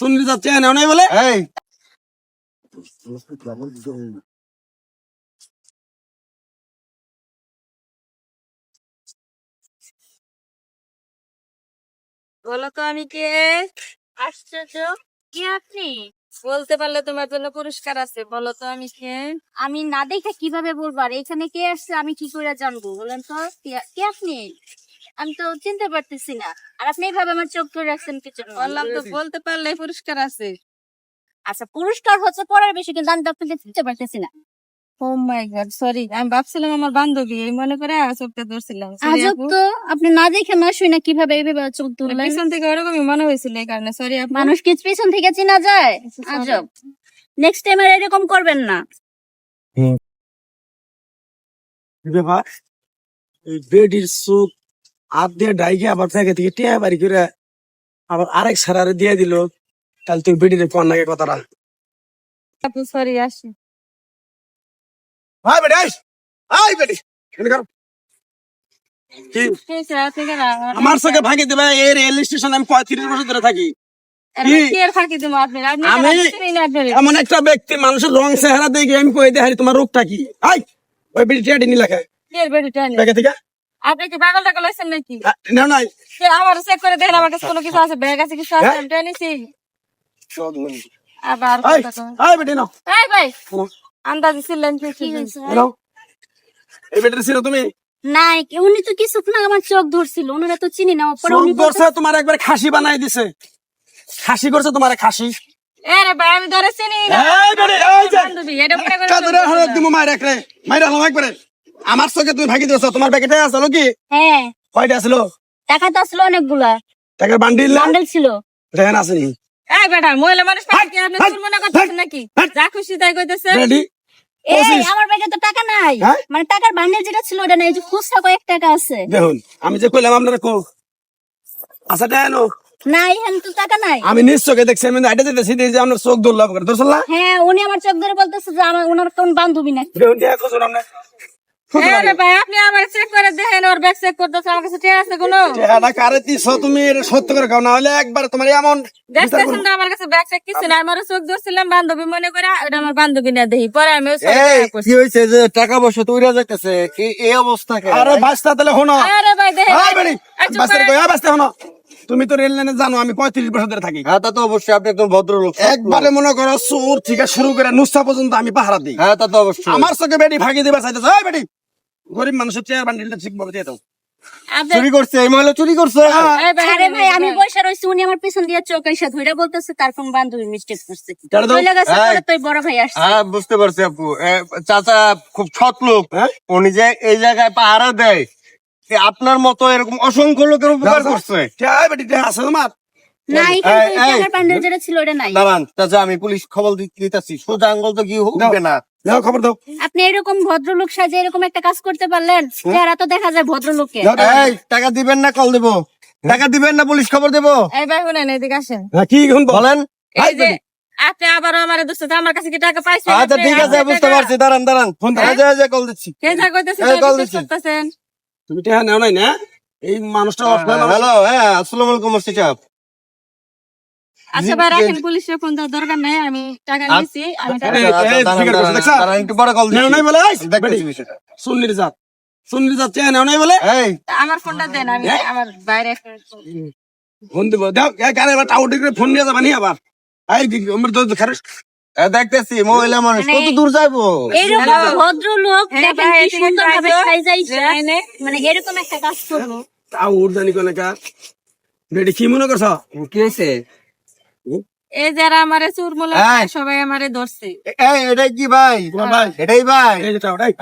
শুনলি যাচ্ছে নেও নাই বলে। এই। বলো তো আমি কে? আশ্চর্য কি আপনি? বলতে পারলে তোমার জন্য পুরস্কার আছে বলো তো আমি কে? আমি না দেখে কীভাবে বলব? আর এখানে কে আসছে আমি কি করে জানব? বলেন তো কে আপনি? আমি তো চিনতে পারতেছি না। আর আপনি এইভাবে আমার চোখ ধরে রাখছেন কি জন্য বললাম তো বলতে পারলে পুরস্কার আছে। আচ্ছা পুরস্কার হচ্ছে পরের বিষয় কিন্তু আমি তো আপনাকে চিনতে পারতেছি না। ও মাই গড সরি আমি ভাবছিলাম আমার বান্ধবী এই মনে করে চোখটা ধরছিলাম। আজব তো আপনি না দেখে না শুই না কীভাবে এইভাবে চোখ ধরলেন। পিছন থেকে ওরকমই মনে হয়েছিল এই কারণে সরি মানুষ কি পিছন থেকে চেনা যায়? আজব নেক্সট টাইম আর এরকম করবেন না। ব্যাপার? এই বেডির সুখ হাত দিয়ে ডাইকে আবার থেকে থেকে টিয়া বাড়ি করে আবার আরেক সারারে দিয়ে দিল। তাহলে তুই কোন নাকি কথাটা। সরি আসি। ভাই আইস। আই কেন আমার সঙ্গে ভাগে দেবে এই রেল স্টেশন আমি পঁয়ত্রিশ বছর ধরে থাকি। ফাঁকি। এমন একটা ব্যক্তি মানুষের রং চেহারা দেখে আমি কই দেখারি তোমার রোগটা কি? আই ওই বেডি টিয়া ডিনি লেখা। বেটি? থেকে? আপনি কি পাগল টাগল হয়েছেন নাকি? আ, না নাই আমার চেক করে দেখেন আমার কাছে কোনো কিছু আছে? ব্যাগ আছে কিছু আছে? আমি টেনেছি আবার আই কথা কয়। আই বেডি নাও। এই ভাই শোনো, ছিলেন কি কি ছিলেন? হয়েছে? নাও। এই বেডির ছিল তুমি? না উনি তো কিছু না আমার চোখ ধরছিল ওনারা তো চিনি না পরে উনি তোমার একবার খাসি বানাই দিছে। খাসি করছে তোমার খাসি। এ রে ভাই আমি ধরে চিনি না। এই বেডি এই যে বান্ধবী এটা করে কাদরে হলো তুমি মাইর একরে মাইর হলো একবারে। আমার চোখে তুমি ভাগি দিছো তোমার প্যাকেটে আসলো কি? হ্যাঁ। কয়টা আসলো টাকা তো আসলো অনেকগুলা। টাকার বান্ডিল না? বান্ডেল ছিল। দেখেন আসেনি। এই বেটা মহিলা মানুষ পাখি কি? আপনি মনে করতেছেন নাকি? যা খুশি তাই কইতেছে রেডি এই। আমার ব্যাগে তো টাকা নাই। হ্যাঁ? মানে টাকার বান্ডেল যেটা ছিল ওটা নাই। যে খুচরা কয়েক টাকা আছে। দেখুন আমি যে কইলাম আপনারা কো আচ্ছা দেনো না এখানে তো টাকা নাই। আমি নিজ চোখে দেখছি আমি আইটা দিতেছি যে আপনার চোখ দুর্লভ করে। ধরছিল হ্যাঁ উনি আমার চোখ ধরে বলতেছে যে আমার ওনার কোন বান্ধবী নাকি দেখুন দেখা ভাই আপনি আমার চেক করে দেখেন ওর ব্যাগ চেক করতেছে আমার কাছে ঠিক আছে কোনো? চেহারা কারে দিছো তুমি এটা সত্য করে খাও না হলে একবার তোমার এমন দেখতেছেন তো আমার কাছে ব্যাগ চেক কিছু না আমার চোখ ধরছিলাম বান্ধবী মনে করে এটা আমার বান্ধবী না দেখি। পরে আমি ওর সাথে এই দেখা করছি। কি হয়েছে যে টাকা পয়সা তো উড়ে যাইতেছে কি এই অবস্থা কেন আরে বাস্তা তাহলে শোনো। আরে ভাই দেখেন। আই বেড়ি এই চুপ বাস্তা করেন। কই? বাস্তা শোনো। তুমি তো রেল লাইনে জানো আমি পঁয়ত্রিশ বছর ধরে থাকি। হ্যাঁ তা তো অবশ্যই আপনি একজন ভদ্রলোক একবারে মনে করো চোর থেকে শুরু করে নুসা পর্যন্ত আমি পাহারা দিই। হ্যাঁ তা তো অবশ্যই। আমার চোখে বেটি ভাগি দিবা চাইতেছে বেডি। গরিব মানুষের চেয়ার বান্ডিলটা ঠিক ভাবে দিয়ে দাও। চুরি করছে এই মহিলা চুরি করছে আরে ভাই আমি বসে রয়েছি উনি আমার পিছন দিয়ে চোখ এসে ধরে বলতেছে তার কোন বান্ধবী মিস্টেক করছে। কেন গেছে এই। বড় ভাই আসছে। হ্যাঁ বুঝতে পারছি আপু। চাচা খুব সৎ লোক? উনি যে এই জায়গায় পাহারা দেয় এ আপনার মতো এরকম অসংখ্য লোকের উপকার করছে। আছে তোমার আমি পুলিশ খবর দিতেছি। সোজা আঙ্গল তো কি হবে না? দাও খবর দাও। আপনি এরকম ভদ্রলোক সাজে এরকম একটা কাজ করতে পারলেন চেহারা তো দেখা যায় ভদ্রলোকে দাও, দাও। এই টাকা দিবেন না কল দেবো। টাকা দিবেন না পুলিশ খবর দেবো। এই ভাই শুনেন এদিকে আসেন। হ্যাঁ, কি বলেন। এই যে আপনি আবারও আমার দোস্ত আমার কাছে কি টাকা পাইছেন আচ্ছা? ঠিক আছে বুঝতে পারছি দাঁড়ান দাঁড়ান। ফোন দাও। এই যে, কল দিচ্ছি। কে যা কইতেছে এই তাই কল বিশ্বাস দিচ্ছি। করতেছেন? তুমি নেও নাই না? এই মানুষটা হ্যালো হ্যাঁ আসসালামু আলাইকুম আচ্ছা জি, ভাই জি। রাখেন পুলিশের ফোন দেওয়ার দরকার নাই আমি টাকা আচ্ছা। নিয়েছি আমি টাকা একটু কল নাই বলে দেখতেছি সুন্নির জাত সুন্নির জাত চেহারা নেও নাই বলে। আমার ফোনটা দেন আমি আমার বাইরে ফোন দিব। দাও গাড়ি এবার টাউটি করে ফোন নিয়ে যাবা নি আবার। এই আমার তো খারাপ দেখতেছি মহিলা মানুষ মানে- কত দূর এরকম? ভদ্রলোক হ্যাঁ, দেখেন ভাই, কি এদিকে সুন্দর ভাবে যাইছো? সাজাইছে। জানে? মানে এরকম একটা কাজ করব তাও উর্দানি কোনে কি। মনে করছ? কি হয়েছে এই যারা আমারে চুর মুলা সবাই আমারে ধরছে। এই এটাই কি ভাই? তোমার ভাই? এটাই ভাই। এই যে টাউটাই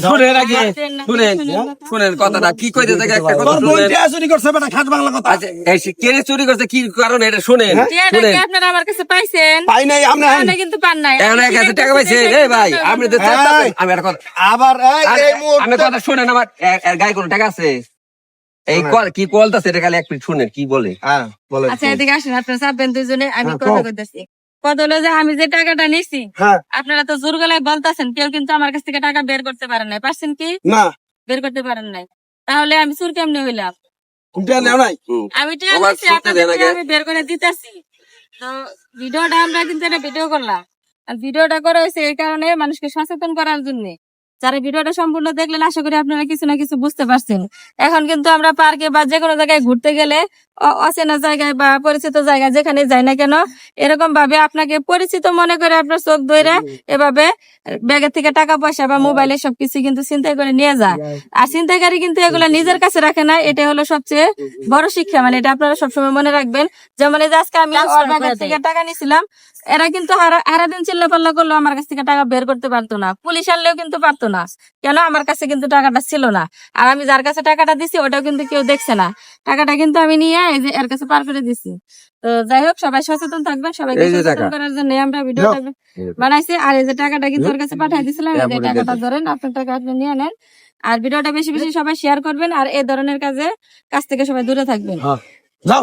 শুনেন। আগে শুনেন শুনেন শুনেন না। শুনেন কথাটা কি কইতে থাকে একটা কথা শুনেন। চুরি করছে বেটা খাট বাংলা কথা। আচ্ছা এই সে চুরি করছে কি কারণ এটা শুনেন? শুনেন। আপনারা আমার কাছে পাইছেন? পাই নাই আমরা আপনি কিন্তু পান নাই। এখন হাজার টাকা পাইছে এ ভাই আপনি তো আমি একটা কথা আবার এই, আর- এই কথা শুনেন আমার এর- এর গায়ে কোনো টাকা আছে? এই কল কি কলটা সেটা খালি এক মিনিট শুনেন কি বলে? হ্যাঁ আচ্ছা এদিকে আসেন আপনারা চাপবেন দুজনে আমি হ্যাঁ, কথা কও। কইতেছি কত হলো যে আমি যে টাকাটা নিছি হ্যাঁ। আপনারা তো জোর গলায় বলতেছেন কেউ কিন্তু আমার কাছ থেকে টাকা বের করতে পারেন নাই। পারছেন কি? না। বের করতে পারেন নাই। তাহলে আমি চুর কেমনে হইলাম? তুমি নেও নাই? আমি টাকা নিছি আপনাদের দেন থেকে আগে। আমি বের করে দিতেছি। তো ভিডিওটা আমরা কিন্তু একটা ভিডিও করলাম। আর ভিডিওটা করা হয়েছে এই কারণে মানুষকে সচেতন করার জন্য। যারা ভিডিওটা সম্পূর্ণ দেখলেন আশা করি আপনারা কিছু না কিছু বুঝতে পারছেন। এখন কিন্তু আমরা পার্কে বা যে কোনো জায়গায় ঘুরতে গেলে অচেনা জায়গায় বা পরিচিত জায়গায় যেখানে যাই না কেন এরকম ভাবে আপনাকে পরিচিত মনে করে আপনার চোখ ধরে এভাবে ব্যাগের থেকে টাকা পয়সা বা মোবাইলে সবকিছু কিন্তু চিন্তাই করে নিয়ে যায় আর চিন্তাকারী কিন্তু এগুলো নিজের কাছে রাখে না এটা হলো সবচেয়ে বড় শিক্ষা। মানে এটা আপনারা সবসময় মনে রাখবেন। যেমন আজকে আমি ওর ব্যাগের থেকে টাকা নিছিলাম এরা কিন্তু হারা- সারাদিন চিল্লা পাল্লা করল আমার কাছ থেকে টাকা বের করতে পারতো না। পুলিশ আনলেও কিন্তু পারতো না। কেন? আমার কাছে কিন্তু টাকাটা ছিল না। আর আমি যার কাছে টাকাটা দিছি ওটাও কিন্তু কেউ দেখছে না। টাকাটা কিন্তু আমি নিয়ে এই যে এর কাছে পার করে দিছি। তো যাই হোক সবাই সচেতন থাকবেন সবাইকে সচেতন করার জন্য আমরা ভিডিওটা বানাইছি। আর এই যে টাকাটা কিন্তু ওর কাছে পাঠিয়ে দিছিলাম এই টাকাটা ধরেন আপনার টাকা আপনি নিয়ে নেন। আর ভিডিওটা বেশি বেশি সবাই শেয়ার করবেন আর এই ধরনের কাজে কাছ থেকে সবাই দূরে থাকবেন। হ্যাঁ। যাও।